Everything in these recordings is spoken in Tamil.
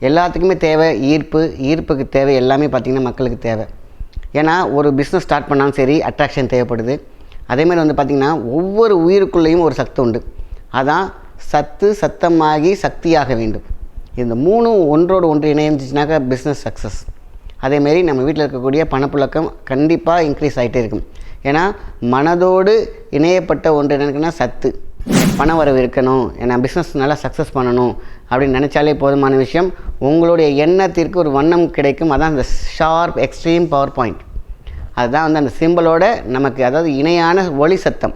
எல்லாத்துக்குமே தேவை ஈர்ப்பு ஈர்ப்புக்கு தேவை எல்லாமே பார்த்திங்கன்னா மக்களுக்கு தேவை. ஏன்னா ஒரு பிஸ்னஸ் ஸ்டார்ட் பண்ணாலும் சரி அட்ராக்ஷன் தேவைப்படுது. அதேமாதிரி வந்து பார்த்திங்கன்னா ஒவ்வொரு உயிருக்குள்ளேயும் ஒரு சத்து உண்டு. அதான் சத்து சத்தமாகி சக்தியாக வேண்டும். இந்த மூணும் ஒன்றோடு ஒன்று இணைஞ்சிச்சுனாக்கா பிஸ்னஸ் சக்ஸஸ் அதேமாரி நம்ம வீட்டில் இருக்கக்கூடிய பணப்புழக்கம் கண்டிப்பாக இன்க்ரீஸ் ஆகிட்டே இருக்கும். ஏன்னா மனதோடு இணையப்பட்ட ஒன்று என்னக்குன்னா சத்து. பண வரவு இருக்கணும் ஏன்னா பிஸ்னஸ் நல்லா சக்ஸஸ் பண்ணணும் அப்படின்னு நினச்சாலே போதுமான விஷயம். உங்களுடைய எண்ணத்திற்கு ஒரு வண்ணம் கிடைக்கும். அதான் அந்த ஷார்ப் எக்ஸ்ட்ரீம் பவர் பாயிண்ட் அதுதான் வந்து அந்த சிம்பிளோட நமக்கு அதாவது இணையான ஒளி சத்தம்.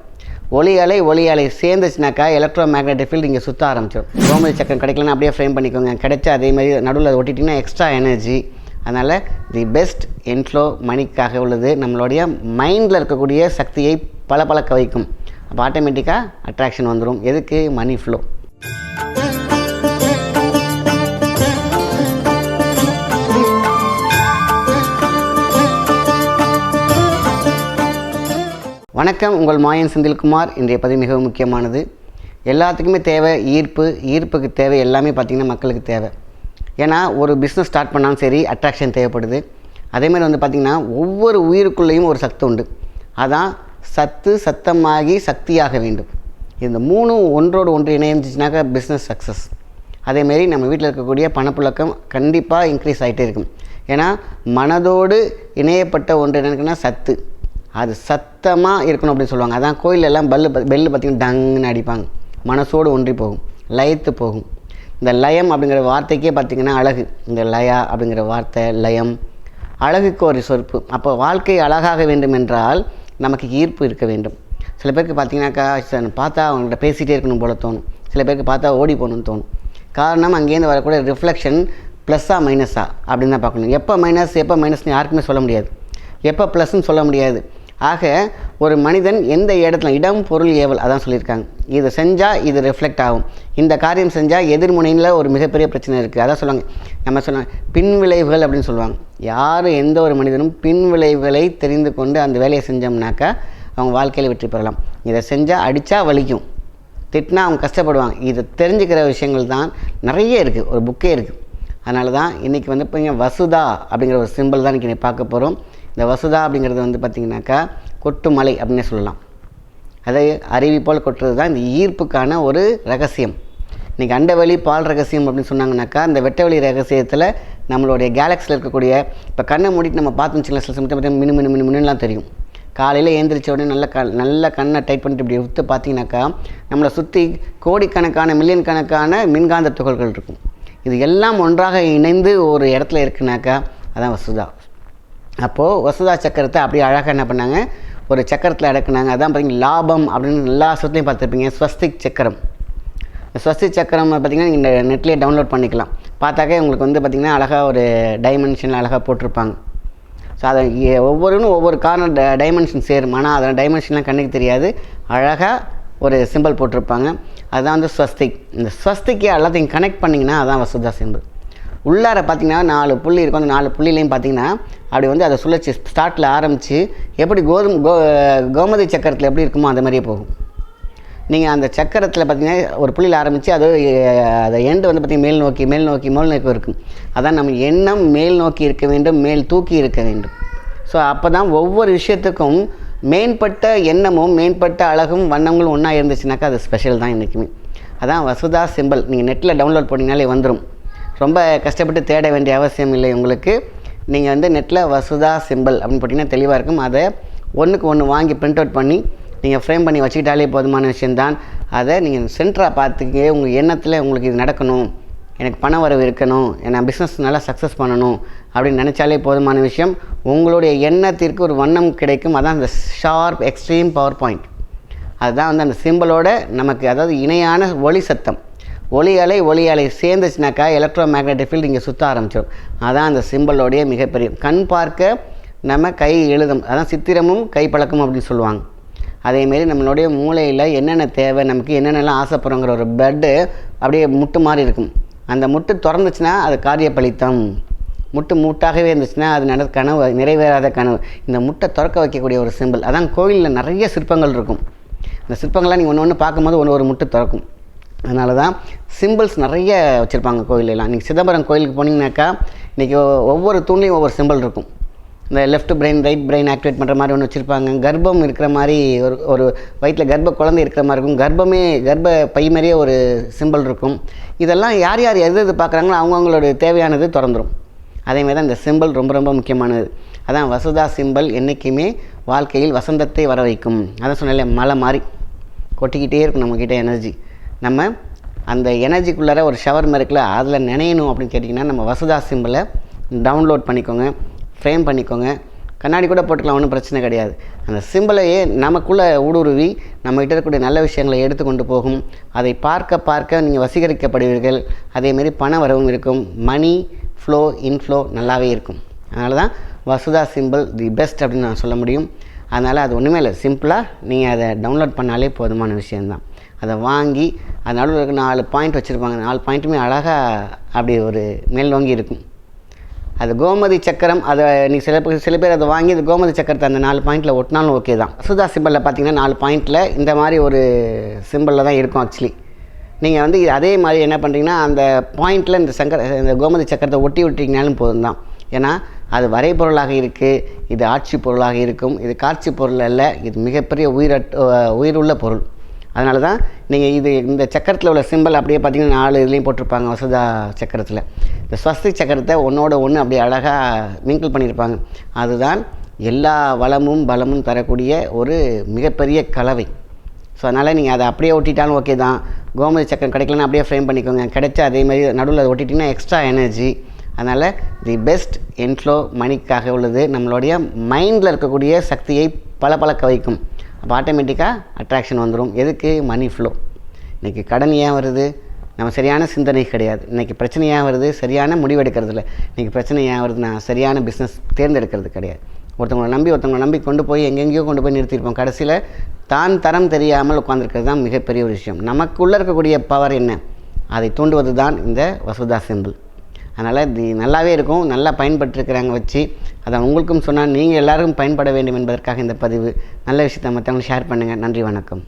ஒளி அலை ஒளி அலை சேர்ந்துச்சுனாக்கா எலக்ட்ரோ மேக்னெட்டிக் ஃபீல்டு இங்கே சுற்ற ஆரம்பிச்சிடும் ரோமல் சக்கரம் கிடைக்கலன்னா அப்படியே ஃப்ரேம் பண்ணிக்கோங்க. கிடைச்சா அதே மாதிரி நடுவில் ஒட்டிட்டிங்கன்னா எக்ஸ்ட்ரா எனர்ஜி அதனால் தி பெஸ்ட் என்ஃப்ளோ மணிக்காக உள்ளது. நம்மளுடைய மைண்டில் இருக்கக்கூடிய சக்தியை பளபளக்க வைக்கும். அப்போ ஆட்டோமேட்டிக்காக அட்ராக்ஷன் வந்துடும் எதுக்கு? மணி ஃப்ளோ வணக்கம் உங்கள் மாயன் செந்தில்குமார். இன்றைய பதிவு மிகவும் முக்கியமானது. எல்லாத்துக்குமே தேவை ஈர்ப்பு. ஈர்ப்புக்கு தேவை எல்லாமே பார்த்திங்கன்னா மக்களுக்கு தேவை. ஏன்னா ஒரு பிஸ்னஸ் ஸ்டார்ட் பண்ணாலும் சரி அட்ராக்ஷன் தேவைப்படுது. அதேமாதிரி வந்து பார்த்திங்கன்னா ஒவ்வொரு உயிருக்குள்ளேயும் ஒரு சத்து உண்டு. அதான் சத்து சத்தமாகி சக்தியாக வேண்டும். இந்த மூணும் ஒன்றோடு ஒன்று இணைஞ்சிச்சுனாக்கா பிஸ்னஸ் சக்ஸஸ் அதேமாரி நம்ம வீட்டில் இருக்கக்கூடிய பணப்புழக்கம் கண்டிப்பாக இன்க்ரீஸ் ஆகிட்டே இருக்கும். ஏன்னா மனதோடு இணையப்பட்ட ஒன்று என்னக்குன்னா சத்து. அது சத்தமாக இருக்கணும் அப்படின்னு சொல்லுவாங்க. அதான் கோயிலெல்லாம் பல்லு பெல்லு பார்த்திங்கன்னா டங்குன்னு அடிப்பாங்க. மனசோடு ஒன்றி போகும். லயத்து போகும். இந்த லயம் அப்படிங்கிற வார்த்தைக்கே பார்த்திங்கன்னா அழகு. இந்த லயா அப்படிங்கிற வார்த்தை லயம். அழகுக்கு ஒரு சொற்பு. அப்போ வாழ்க்கை அழகாக வேண்டும் என்றால் நமக்கு ஈர்ப்பு இருக்க வேண்டும். சில பேருக்கு பார்த்தீங்கன்னாக்கா பார்த்தா அவங்கள்ட்ட பேசிகிட்டே இருக்கணும் போல தோணும். சில பேருக்கு பார்த்தா ஓடி போகணும்னு தோணும். காரணம் அங்கேருந்து வரக்கூடிய ரிஃப்ளெக்ஷன் ப்ளஸ்ஸா மைனஸா அப்படின்னு தான் பார்க்கணும். எப்போ மைனஸ் எப்போ மைனஸ்னு யாருக்குமே சொல்ல முடியாது. எப்போ ப்ளஸ்ன்னு சொல்ல முடியாது. ஆக ஒரு மனிதன் எந்த இடத்துல இடம் பொருள் ஏவல் அதான் சொல்லியிருக்காங்க. இதை செஞ்சால் இது ரிஃப்ளெக்ட் ஆகும். இந்த காரியம் செஞ்சால் எதிர்முனையில் ஒரு மிகப்பெரிய பிரச்சனை இருக்குது அதான் சொல்லுவாங்க. நம்ம சொல்லுவாங்க பின் விளைவுகள் அப்படின்னு சொல்லுவாங்க. யார் எந்த ஒரு மனிதனும் பின் விளைவுகளை தெரிந்து கொண்டு அந்த வேலையை செஞ்சோம்னாக்கா அவங்க வாழ்க்கையில் வெற்றி பெறலாம். இதை செஞ்சால் அடித்தா வலிக்கும். திட்டினா அவங்க கஷ்டப்படுவாங்க. இதை தெரிஞ்சுக்கிற விஷயங்கள் தான் நிறைய இருக்குது ஒரு புக்கே இருக்குது அதனால தான் இன்றைக்கி வந்து இப்போ வசுதா அப்படிங்கிற ஒரு சிம்பிள் தான் இன்றைக்கி பார்க்க போகிறோம் இந்த வசுதா அப்படிங்கிறது வந்து பார்த்திங்கனாக்கா கொட்டு மலை அப்படின்னே சொல்லலாம். அதை அருவி போல் கொட்டுறது தான் இந்த ஈர்ப்புக்கான ஒரு ரகசியம். இன்றைக்கி அண்டவெளி பால் ரகசியம் அப்படின்னு சொன்னாங்கனாக்கா அந்த வெட்டவெளி ரகசியத்தில் நம்மளுடைய கேலக்ஸியில் இருக்கக்கூடிய இப்போ கண்ணை மூடிட்டு நம்ம பார்த்து சில சில சமயத்தில் பார்த்தீங்கன்னா மினு மினு மினு மினுலாம் தெரியும். காலையில் ஏந்திரிச்ச உடனே நல்ல க நல்ல கண்ணை டைட் பண்ணிட்டு இப்படி உத்து பார்த்தீங்கன்னாக்கா நம்மளை சுற்றி கோடிக்கணக்கான மில்லியன் கணக்கான மின்காந்த துகள்கள் இருக்கும். இது எல்லாம் ஒன்றாக இணைந்து ஒரு இடத்துல இருக்குனாக்கா அதான் வசுதா. அப்போது வசுதா சக்கரத்தை அப்படியே அழகாக என்ன பண்ணாங்க? ஒரு சக்கரத்தில் அடக்குனாங்க. அதான் பார்த்தீங்கன்னா லாபம் அப்படின்னு எல்லா சொத்தையும் பார்த்துருப்பீங்க. ஸ்வஸ்திக் சக்கரம். ஸ்வஸ்தி ஸ்வஸ்திக் சக்கரம் பார்த்தீங்கன்னா நீங்கள் நெட்லேயே டவுன்லோட் பண்ணிக்கலாம். பார்த்தாக்கே உங்களுக்கு வந்து பார்த்திங்கன்னா அழகாக ஒரு டைமென்ஷன் அழகாக போட்டிருப்பாங்க. ஸோ அதை ஒவ்வொருன்னு ஒவ்வொரு காரணம் ட டைமென்ஷன் சேரும். ஆனால் அதில் டைமென்ஷன்லாம் கண்ணுக்கு தெரியாது. அழகாக ஒரு சிம்பிள் போட்டிருப்பாங்க. அதுதான் வந்து ஸ்வஸ்திக். இந்த ஸ்வஸ்திக்கு எல்லாத்தையும் கனெக்ட் பண்ணிங்கன்னா அதான் வசுதா சிம்பிள் உள்ளார பார்த்தீங்கன்னா நாலு புள்ளி இருக்கும். அந்த நாலு புள்ளிலையும் பார்த்தீங்கன்னா அப்படி வந்து அதை சுழற்சி ஸ்டார்ட்டில் ஆரம்பித்து எப்படி கோதுமை கோ கோமதி சக்கரத்தில் எப்படி இருக்குமோ அந்த மாதிரியே போகும். நீங்கள் அந்த சக்கரத்தில் பார்த்தீங்கன்னா ஒரு புள்ளியில் ஆரம்பித்து அது அதை எண்டு வந்து பார்த்தீங்கன்னா மேல் நோக்கி மேல் நோக்கி மேல் நோக்கி இருக்கும். அதான் நம்ம எண்ணம் மேல் நோக்கி இருக்க வேண்டும் மேல் தூக்கி இருக்க வேண்டும். ஸோ அப்போ தான் ஒவ்வொரு விஷயத்துக்கும் மேம்பட்ட எண்ணமும் மேம்பட்ட அழகும் வண்ணங்களும் ஒன்றா இருந்துச்சுனாக்கா அது ஸ்பெஷல் தான் என்றைக்குமே அதான் வசுதா சிம்பிள் நீங்கள் நெட்டில் டவுன்லோட் பண்ணிங்கனாலே வந்துடும் ரொம்ப கஷ்டப்பட்டு தேட வேண்டிய அவசியம் இல்லை உங்களுக்கு. நீங்கள் வந்து நெட்டில் வசுதா சிம்பிள் அப்படின்னு போட்டிங்கன்னா தெளிவாக இருக்கும். அதை ஒன்றுக்கு ஒன்று வாங்கி பிரிண்ட் அவுட் பண்ணி நீங்கள் ஃப்ரேம் பண்ணி வச்சுக்கிட்டாலே போதுமான விஷயந்தான் அதை நீங்கள் சென்டராக பார்த்துக்க உங்கள் எண்ணத்தில் உங்களுக்கு இது நடக்கணும். எனக்கு பண வரவு இருக்கணும். நான் பிஸ்னஸ் நல்லா சக்ஸஸ் பண்ணணும். அப்படின்னு நினச்சாலே போதுமான விஷயம். உங்களுடைய எண்ணத்திற்கு ஒரு வண்ணம் கிடைக்கும். அதான் அந்த ஷார்ப் எக்ஸ்ட்ரீம் பவர் பாயிண்ட் அதுதான் வந்து அந்த சிம்பிளோட நமக்கு அதாவது இணையான ஒளி சத்தம். ஒளி அலை ஒளி அலை சேர்ந்துச்சுனாக்கா எலக்ட்ரோ மேக்னெட்டிக் ஃபீல்டு இங்கே சுற்ற ஆரம்பிச்சிடும் அதான் அந்த சிம்பிளோடைய மிகப்பெரிய கண் பார்க்க நம்ம கை எழுதும் அதான் சித்திரமும் கைப்பழக்கம் அப்படின்னு சொல்லுவாங்க. அதேமாரி நம்மளுடைய மூளையில் என்னென்ன தேவை நமக்கு என்னென்னலாம் ஆசைப்படுறோங்கிற ஒரு பெட்டு அப்படியே முட்டு மாதிரி இருக்கும். அந்த முட்டு திறந்துச்சுன்னா அது காரிய பலித்தம் முட்டு மூட்டாகவே இருந்துச்சுன்னா அது நட கனவு நிறைவேறாத கனவு. இந்த முட்டை திறக்க வைக்கக்கூடிய ஒரு சிம்பிள் அதான் கோயிலில் நிறைய சிற்பங்கள் இருக்கும். அந்த சிற்பங்கள்லாம் நீங்கள் ஒன்று ஒன்று பார்க்கும்போது ஒன்று ஒரு முட்டு திறக்கும். அதனால தான் சிம்பிள்ஸ் நிறைய வச்சுருப்பாங்க கோயிலெல்லாம். நீங்கள் சிதம்பரம் கோயிலுக்கு போனீங்கன்னாக்கா இன்றைக்கி ஒவ்வொரு தூண்லேயும் ஒவ்வொரு சிம்பிள் இருக்கும். இந்த left brain right brain activate பண்ணுற மாதிரி ஒன்று வச்சுருப்பாங்க. கர்ப்பம் இருக்கிற மாதிரி ஒரு ஒரு வயிற்றில் கர்ப்ப குழந்தை இருக்கிற மாதிரி இருக்கும். கர்ப்பமே கர்ப்ப பை மாதிரியே ஒரு சிம்பிள் இருக்கும். இதெல்லாம் யார் யார் எது எது பார்க்குறாங்களோ அவங்கவுங்களோட தேவையானது திறந்துடும் அதேமாதிரி தான் இந்த சிம்பிள் ரொம்ப ரொம்ப முக்கியமானது. அதான் வசுதா சிம்பிள் என்றைக்குமே வாழ்க்கையில் வசந்தத்தை வர வைக்கும் அதான் சொன்னேன்ல மலை மாதிரி கொட்டிக்கிட்டே இருக்கும் நம்மக்கிட்ட எனர்ஜி நம்ம அந்த எனர்ஜிக்குள்ளார ஒரு ஷவர் இருக்குல்ல அதில் நினையணும் அப்படின்னு கேட்டிங்கன்னா நம்ம வசுதா சிம்பிளை டவுன்லோட் பண்ணிக்கோங்க ஃப்ரேம் பண்ணிக்கோங்க. கண்ணாடி கூட போட்டுக்கலாம் ஒன்றும் பிரச்சனை கிடையாது. அந்த சிம்பிளையே நமக்குள்ளே ஊடுருவி நம்மகிட்ட இருக்கக்கூடிய நல்ல விஷயங்களை எடுத்து கொண்டு போகும். அதை பார்க்க பார்க்க நீங்கள் வசீகரிக்கப்படுவீர்கள். அதேமாரி பண வரவும் இருக்கும். மணி ஃப்ளோ இன்ஃப்ளோ நல்லாவே இருக்கும். அதனால தான் வசுதா சிம்பிள் தி பெஸ்ட் அப்படின்னு நான் சொல்ல முடியும். அதனால் அது ஒன்றுமே இல்லை. சிம்பிளாக நீங்கள் அதை டவுன்லோட் பண்ணாலே போதுமான விஷயந்தான் அதை வாங்கி அது நடுவில் இருக்க நாலு பாயிண்ட் வச்சுருப்பாங்க. நாலு பாயிண்ட்டுமே அழகாக அப்படி ஒரு மேல் வாங்கி இருக்கும். அது கோமதி சக்கரம் அதை நீ சில பேர் சில பேர் அதை வாங்கி அந்த கோமதி சக்கரத்தை அந்த நாலு பாயிண்டில் ஒட்டினாலும் ஓகே தான். சுதா சிம்பிளில் பார்த்தீங்கன்னா நாலு பாயிண்டில் இந்த மாதிரி ஒரு சிம்பிளில் தான் இருக்கும் ஆக்சுவலி நீங்கள் வந்து இது அதே மாதிரி என்ன பண்ணுறீங்கன்னா அந்த பாயிண்டில் இந்த சங்கர இந்த கோமதி சக்கரத்தை ஒட்டி விட்டிங்கனாலும் போதும் தான். ஏன்னா அது வரைபொருளாக இருக்குது இது ஆட்சி பொருளாக இருக்கும் இது காட்சி பொருள் அல்ல இது மிகப்பெரிய உயிரட் உயிருள்ள பொருள். அதனால தான் நீங்கள் இது இந்த சக்கரத்தில் உள்ள சிம்பிள் அப்படியே பார்த்தீங்கன்னா நாலு இதுலேயும் போட்டிருப்பாங்க வசுதா சக்கரத்தில். இந்த ஸ்வஸ்தி சக்கரத்தை ஒன்றோட ஒன்று அப்படியே அழகாக மிங்கிள் பண்ணியிருப்பாங்க அதுதான் எல்லா வளமும் பலமும் தரக்கூடிய ஒரு மிகப்பெரிய கலவை. ஸோ அதனால் நீங்கள் அதை அப்படியே ஒட்டிட்டாலும் ஓகே தான். கோமதி சக்கரம் கிடைக்கலன்னா அப்படியே ஃப்ரேம் பண்ணிக்கோங்க. கிடைச்சா அதே மாதிரி நடுவில் அதை ஒட்டிட்டிங்கன்னா எக்ஸ்ட்ரா எனர்ஜி அதனால் தி பெஸ்ட் என்ஃப்ளோ மணிக்காக உள்ளது. நம்மளுடைய மைண்டில் இருக்கக்கூடிய சக்தியை பளபளக்க வைக்கும். அப்போ ஆட்டோமேட்டிக்காக அட்ராக்ஷன் வந்துடும் எதுக்கு? மணி ஃப்ளோ இன்றைக்கி கடன் ஏன் வருது? நம்ம சரியான சிந்தனை கிடையாது. இன்றைக்கி பிரச்சனை ஏன் வருது? சரியான முடிவு எடுக்கிறது இல்லை. இன்றைக்கி பிரச்சனை ஏன் வருது நான் சரியான பிஸ்னஸ் தேர்ந்தெடுக்கிறது கிடையாது. ஒருத்தவங்களை நம்பி ஒருத்தவங்களை நம்பி கொண்டு போய் எங்கெங்கேயோ கொண்டு போய் நிறுத்தியிருப்போம். கடைசியில் தான் தரம் தெரியாமல் உட்காந்துருக்கிறது தான் மிகப்பெரிய ஒரு விஷயம். நமக்குள்ளே இருக்கக்கூடிய பவர் என்ன? அதை தூண்டுவது தான் இந்த வசுதா சிம்பிள் அதனால் இது நல்லாவே இருக்கும் நல்லா பயன்பட்டுருக்கிறாங்க வச்சு. அதை உங்களுக்கும் சொன்னால் நீங்கள் எல்லாருக்கும் பயன்பட வேண்டும் என்பதற்காக இந்த பதிவு. நல்ல விஷயத்தை மற்றவங்களுக்கு ஷேர் பண்ணுங்கள் நன்றி வணக்கம்.